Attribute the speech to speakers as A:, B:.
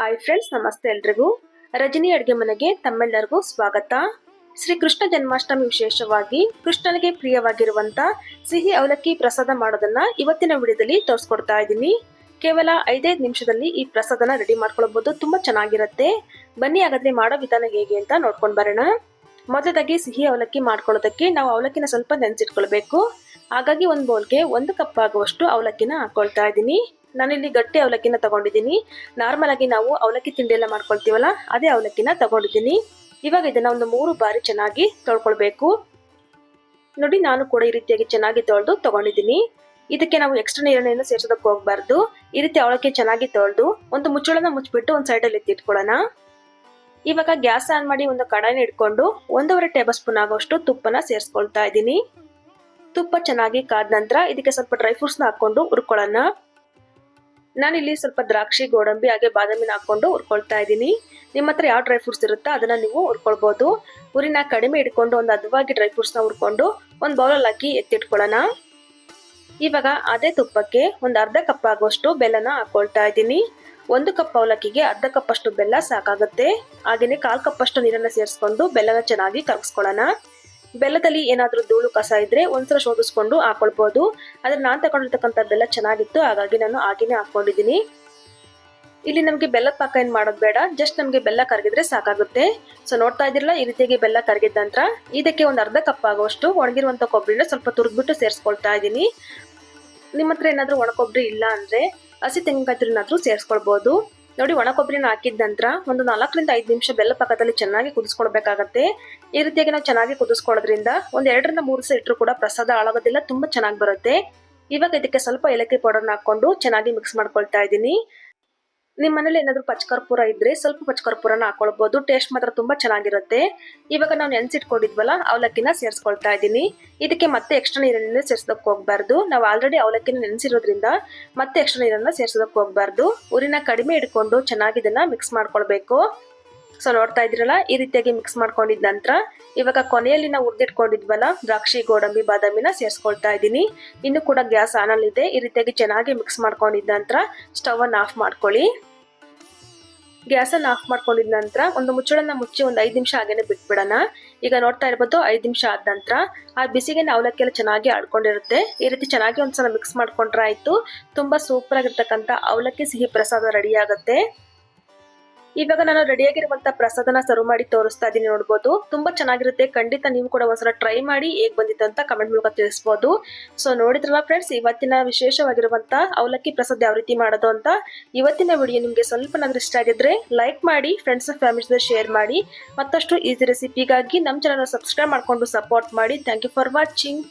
A: Hi friends ನಮಸ್ತೆ ಎಲ್ರಿಗೂ. ರಜನಿ ಅಡುಗೆ ಮನೆಗೆ ತಮ್ಮೆಲ್ಲರಿಗೂ ಸ್ವಾಗತ. ಶ್ರೀ ಕೃಷ್ಣ ಜನ್ಮಾಷ್ಟಮಿ ವಿಶೇಷವಾಗಿ ಕೃಷ್ಣನಿಗೆ ಪ್ರಿಯವಾಗಿರುವಂತ ಸಿಹಿ ಅವಲಕ್ಕಿ ಪ್ರಸಾದ ಮಾಡೋದನ್ನ ಇವತ್ತಿನ ವಿಡಿಯೋದಲ್ಲಿ ತೋರಿಸ್ಕೊಡ್ತಾ ಇದ್ದೀನಿ. ಕೇವಲ ಐದೈದು ನಿಮಿಷದಲ್ಲಿ ಈ ಪ್ರಸಾದನ ರೆಡಿ ಮಾಡ್ಕೊಳ್ಬಹುದು ತುಂಬಾ ಚೆನ್ನಾಗಿರುತ್ತೆ. ಬನ್ನಿ, ಹಾಗಾದ್ರೆ ಮಾಡೋ ವಿಧಾನ ಹೇಗೆ ಅಂತ ನೋಡ್ಕೊಂಡು ಬರೋಣ. ಮೊದಲಾಗಿ ಸಿಹಿ ಅವಲಕ್ಕಿ ಮಾಡ್ಕೊಳ್ಳೋದಕ್ಕೆ ನಾವು ಅವಲಕ್ಕಿನ ಸ್ವಲ್ಪ ನೆನೆಸಿಟ್ಕೊಳ್ಬೇಕು. ಹಾಗಾಗಿ ಒಂದು ಬೌಲ್ಗೆ ಒಂದು ಕಪ್ ಆಗುವಷ್ಟು ಅವಲಕ್ಕಿನ ಹಾಕೊಳ್ತಾ ಇದ್ದೀನಿ. ನಾನಿಲ್ಲಿ ಗಟ್ಟಿ ಅವಲಕ್ಕಿನ ತಗೊಂಡಿದ್ದೀನಿ. ನಾರ್ಮಲ್ ಆಗಿ ನಾವು ಅವಲಕ್ಕಿ ತಿಂಡಿ ಎಲ್ಲ ಮಾಡ್ಕೊಳ್ತೀವಲ್ಲ, ಅದೇ ಅವಲಕ್ಕಿನ ತಗೊಂಡಿದ್ದೀನಿ. ಇವಾಗ ಇದನ್ನ ಒಂದು ಮೂರು ಬಾರಿ ಚೆನ್ನಾಗಿ ತೊಳ್ಕೊಳ್ಬೇಕು. ನೋಡಿ ನಾನು ಕೂಡ ಈ ರೀತಿಯಾಗಿ ಚೆನ್ನಾಗಿ ತೊಳೆದು ತಗೊಂಡಿದ್ದೀನಿ. ಇದಕ್ಕೆ ನಾವು ಎಕ್ಸ್ಟ್ರಾ ನೀರನ್ನು ಸೇರಿಸೋದಕ್ಕೆ ಹೋಗ್ಬಾರ್ದು. ಈ ರೀತಿ ಅವಲಕ್ಕಿ ಚೆನ್ನಾಗಿ ತೊಳೆದು ಒಂದು ಮುಚ್ಚಳನ ಮುಚ್ಚಿಬಿಟ್ಟು ಒಂದು ಸೈಡಲ್ಲಿ ಎತ್ತಿಟ್ಕೊಳ್ಳೋಣ. ಇವಾಗ ಗ್ಯಾಸ್ ಆನ್ ಮಾಡಿ ಒಂದು ಕಡಾಯಿನ ಇಟ್ಕೊಂಡು ಒಂದೂವರೆ ಟೇಬಲ್ ಸ್ಪೂನ್ ಆಗೋಷ್ಟು ತುಪ್ಪನ ಸೇರಿಸ್ಕೊಳ್ತಾ ಇದ್ದೀನಿ. ತುಪ್ಪ ಚೆನ್ನಾಗಿ ಕಾದ ನಂತರ ಇದಕ್ಕೆ ಸ್ವಲ್ಪ ಡ್ರೈ ಫ್ರೂಟ್ಸ್ನ ಹಾಕೊಂಡು ಹುರ್ಕೊಳ್ಳೋಣ. ನಾನಿಲ್ಲಿ ಸ್ವಲ್ಪ ದ್ರಾಕ್ಷಿ, ಗೋಡಂಬಿ ಹಾಗೆ ಬಾದಾಮಿನ ಹಾಕೊಂಡು ಹುರ್ಕೊಳ್ತಾ ಇದ್ದೀನಿ. ನಿಮ್ಮ ಹತ್ರ ಯಾವ ಡ್ರೈ ಫ್ರೂಟ್ಸ್ ಇರುತ್ತೋ ಅದನ್ನ ನೀವು ಹುರ್ಕೊಳ್ಬೋದು. ಉರಿನ ಕಡಿಮೆ ಇಟ್ಕೊಂಡು ಒಂದು ಹದವಾಗಿ ಡ್ರೈ ಫ್ರೂಟ್ಸ್ನ ಹುರ್ಕೊಂಡು ಒಂದು ಬೌಲಲ್ಲಿ ಹಾಕಿ ಎತ್ತಿಟ್ಕೊಳ್ಳೋಣ. ಇವಾಗ ಅದೇ ತುಪ್ಪಕ್ಕೆ ಒಂದು ಅರ್ಧ ಕಪ್ ಆಗುವಷ್ಟು ಬೆಲ್ಲನ ಹಾಕೊಳ್ತಾ ಇದ್ದೀನಿ. ಒಂದು ಕಪ್ ಅವಲಕ್ಕಿಗೆ ಅರ್ಧ ಕಪ್ ಅಷ್ಟು ಬೆಲ್ಲ ಸಾಕಾಗುತ್ತೆ. ಹಾಗೆಯೇ ಕಾಲು ಕಪ್ ಅಷ್ಟು ನೀರನ್ನು ಸೇರಿಸ್ಕೊಂಡು ಬೆಲ್ಲನ ಚೆನ್ನಾಗಿ ಕರಗಿಸ್ಕೊಳ್ಳೋಣ ಬೆಲ್ಲದಲ್ಲಿ ಏನಾದರೂ ಧೂಳು ಕಸ ಇದ್ರೆ ಒಂದ್ಸಲ ಶೋಧಿಸ್ಕೊಂಡು ಹಾಕೊಳ್ಬಹುದು ಆದ್ರೆ ನಾನು ತಗೊಂಡಿರ್ತಕ್ಕಂಥ ಬೆಲ್ಲ ಚೆನ್ನಾಗಿತ್ತು, ಹಾಗಾಗಿ ನಾನು ಹಾಗೇನೆ ಹಾಕೊಂಡಿದ್ದೀನಿ. ಇಲ್ಲಿ ನಮಗೆ ಬೆಲ್ಲದ ಪಾಕ ಏನು ಮಾಡೋದು ಬೇಡ ಜಸ್ಟ್ ನಮಗೆ ಬೆಲ್ಲ ಕರಗಿದ್ರೆ ಸಾಕಾಗುತ್ತೆ. ಸೊ ನೋಡ್ತಾ ಇದ್ದಿರಲ್ಲ, ಈ ರೀತಿಯಾಗಿ ಬೆಲ್ಲ ಕರಗಿದ ನಂತರ ಇದಕ್ಕೆ ಒಂದು ಅರ್ಧ ಕಪ್ ಆಗುವಷ್ಟು ಒಣಗಿರುವಂತ ಕೊಬ್ಬರಿನ ಸ್ವಲ್ಪ ತುರಿದ್ಬಿಟ್ಟು ಸೇರಿಸ್ಕೊಳ್ತಾ ಇದ್ದೀನಿ. ನಿಮ್ಮ ಹತ್ರ ಏನಾದರೂ ಒಣ ಕೊಬ್ಬರಿ ಇಲ್ಲ ಅಂದ್ರೆ ಹಸಿ ತೆಂಗಿನಕಾಯಿ ತುರಿನಾದ್ರೂ ಸೇರಿಸ್ಕೊಳ್ಬೋದು. ನೋಡಿ ಒಣ ಕೊಬ್ಬರಿನ ಹಾಕಿದ ನಂತರ ಒಂದು ನಾಲ್ಕರಿಂದ ಐದು ನಿಮಿಷ ಬೆಲ್ಲ ಪಕ್ಕದಲ್ಲಿ ಚೆನ್ನಾಗಿ ಕುದಿಸ್ಕೊಳ್ಬೇಕಾಗತ್ತೆ ಈ ರೀತಿಯಾಗಿ ನಾವು ಚೆನ್ನಾಗಿ ಕುದಿಸ್ಕೊಳ್ಳೋದ್ರಿಂದ ಒಂದು ಎರಡರಿಂದ ಮೂರು ದಿವಸ ಇಟ್ಟರು ಕೂಡ ಪ್ರಸಾದ ಹಾಳಾಗೋದಿಲ್ಲ, ತುಂಬ ಚೆನ್ನಾಗಿ ಬರುತ್ತೆ. ಇವಾಗ ಇದಕ್ಕೆ ಸ್ವಲ್ಪ ಏಲಕ್ಕಿ ಪೌಡರ್ನ ಹಾಕೊಂಡು ಚೆನ್ನಾಗಿ ಮಿಕ್ಸ್ ಮಾಡ್ಕೊಳ್ತಾ ಇದ್ದೀನಿ. ನಿಮ್ಮ ಮನೇಲಿ ಏನಾದರೂ ಪಚ್ಕರ್ಪೂರ ಇದ್ರೆ ಸ್ವಲ್ಪ ಪಚ್ಕರ್ಪೂರನ ಹಾಕೊಳ್ಬೋದು. ಟೇಸ್ಟ್ ಮಾತ್ರ ತುಂಬ ಚೆನ್ನಾಗಿರುತ್ತೆ. ಇವಾಗ ನಾವು ನೆನೆಸಿಟ್ಕೊಂಡಿದ್ವಲ್ಲ, ಅವಲಕ್ಕಿನ ಸೇರಿಸ್ಕೊಳ್ತಾ ಇದ್ದೀನಿ. ಇದಕ್ಕೆ ಮತ್ತೆ ಎಕ್ಸ್ಟ್ರಾ ನೀರನ್ನ ಸೇರಿಸೋದಕ್ಕೆ ಹೋಗ್ಬಾರ್ದು. ನಾವು ಆಲ್ರೆಡಿ ಅವಲಕ್ಕಿನ ನೆನೆಸಿರೋದ್ರಿಂದ ಮತ್ತೆ ಎಕ್ಸ್ಟ್ರಾ ನೀರನ್ನು ಸೇರಿಸೋದಕ್ಕೆ ಹೋಗ್ಬಾರ್ದು. ಊರಿನ ಕಡಿಮೆ ಇಟ್ಕೊಂಡು ಚೆನ್ನಾಗಿ ಇದನ್ನ ಮಿಕ್ಸ್ ಮಾಡ್ಕೊಳ್ಬೇಕು. ಸೊ ನೋಡ್ತಾ ಇದ್ರಲ್ಲ ಈ ರೀತಿಯಾಗಿ ಮಿಕ್ಸ್ ಮಾಡ್ಕೊಂಡಿದ ನಂತರ ಇವಾಗ ಕೊನೆಯಲ್ಲಿ ನಾವು ಉರ್ದಿಟ್ಕೊಂಡಿದ್ವಲ್ಲ ದ್ರಾಕ್ಷಿ, ಗೋಡಂಬಿ, ಬಾದಾಮಿನ ಸೇರಿಸ್ಕೊಳ್ತಾ ಇದ್ದೀನಿ. ಇನ್ನು ಕೂಡ ಗ್ಯಾಸ್ ಆನಲ್ಲಿದೆ ಈ ರೀತಿಯಾಗಿ ಚೆನ್ನಾಗಿ ಮಿಕ್ಸ್ ಮಾಡ್ಕೊಂಡಿದ್ದ ನಂತರ ಸ್ಟವ್ ಅನ್ನು ಆಫ್ ಮಾಡ್ಕೊಳ್ಳಿ. ಗ್ಯಾಸನ್ನು ಆಫ್ ಮಾಡ್ಕೊಂಡಿದ ನಂತರ ಒಂದು ಮುಚ್ಚಳನ್ನ ಮುಚ್ಚಿ ಒಂದು ಐದು ನಿಮಿಷ ಹಾಗೇನೆ ಬಿಟ್ಬಿಡೋಣ. ಈಗ ನೋಡ್ತಾ ಇರ್ಬೋದು ಐದು ನಿಮಿಷ ಆದ ನಂತರ ಆ ಬಿಸಿಗೆ ಅವಲಕ್ಕಿ ಎಲ್ಲ ಚೆನ್ನಾಗಿ ಆಡ್ಕೊಂಡಿರುತ್ತೆ ಈ ರೀತಿ ಚೆನ್ನಾಗಿ ಒಂದ್ಸಲ ಮಿಕ್ಸ್ ಮಾಡ್ಕೊಂಡ್ರೆ ಆಯ್ತು. ತುಂಬಾ ಸೂಪರ್ ಆಗಿರ್ತಕ್ಕಂಥ ಅವಲಕ್ಕಿ ಸಿಹಿ ಪ್ರಸಾದ ರೆಡಿ ಆಗುತ್ತೆ. ಇವಾಗ ನಾನು ರೆಡಿ ಆಗಿರುವಂತ ಪ್ರಸಾದನ ಸರ್ವ್ ಮಾಡಿ ತೋರಿಸ್ತಾ ಇದ್ದೀನಿ ನೋಡ್ಬೋದು. ತುಂಬಾ ಚೆನ್ನಾಗಿರುತ್ತೆ. ಖಂಡಿತ ನೀವು ಕೂಡ ಒಂದ್ಸಲ ಟ್ರೈ ಮಾಡಿ ಹೇಗ್ ಬಂದಿತ್ತು ಅಂತ ಕಮೆಂಟ್ ಮೂಲಕ ತಿಳಿಸಬಹುದು ಸೊ ನೋಡಿದ್ರಲ್ಲ ಫ್ರೆಂಡ್ಸ್ ಇವತ್ತಿನ ವಿಶೇಷವಾಗಿರುವಂತ ಅವಲಕ್ಕಿ ಪ್ರಸಾದ ಯಾವ ರೀತಿ ಮಾಡೋದು ಅಂತ ಇವತ್ತಿನ ವಿಡಿಯೋ ನಿಮಗೆ ಸ್ವಲ್ಪನಾದ್ರೂ ಇಷ್ಟ ಆಗಿದ್ರೆ ಲೈಕ್ ಮಾಡಿ ಫ್ರೆಂಡ್ಸ್ ಫ್ಯಾಮಿಲಿ ಜೊತೆ ಶೇರ್ ಮಾಡಿ. ಮತ್ತಷ್ಟು ಈಸಿ ರೆಸಿಪಿಗಾಗಿ ನಮ್ಮ ಚಾನಲ್ ಸಬ್ಸ್ಕ್ರೈಬ್ ಮಾಡ್ಕೊಂಡು ಸಪೋರ್ಟ್ ಮಾಡಿ. Thank you for watching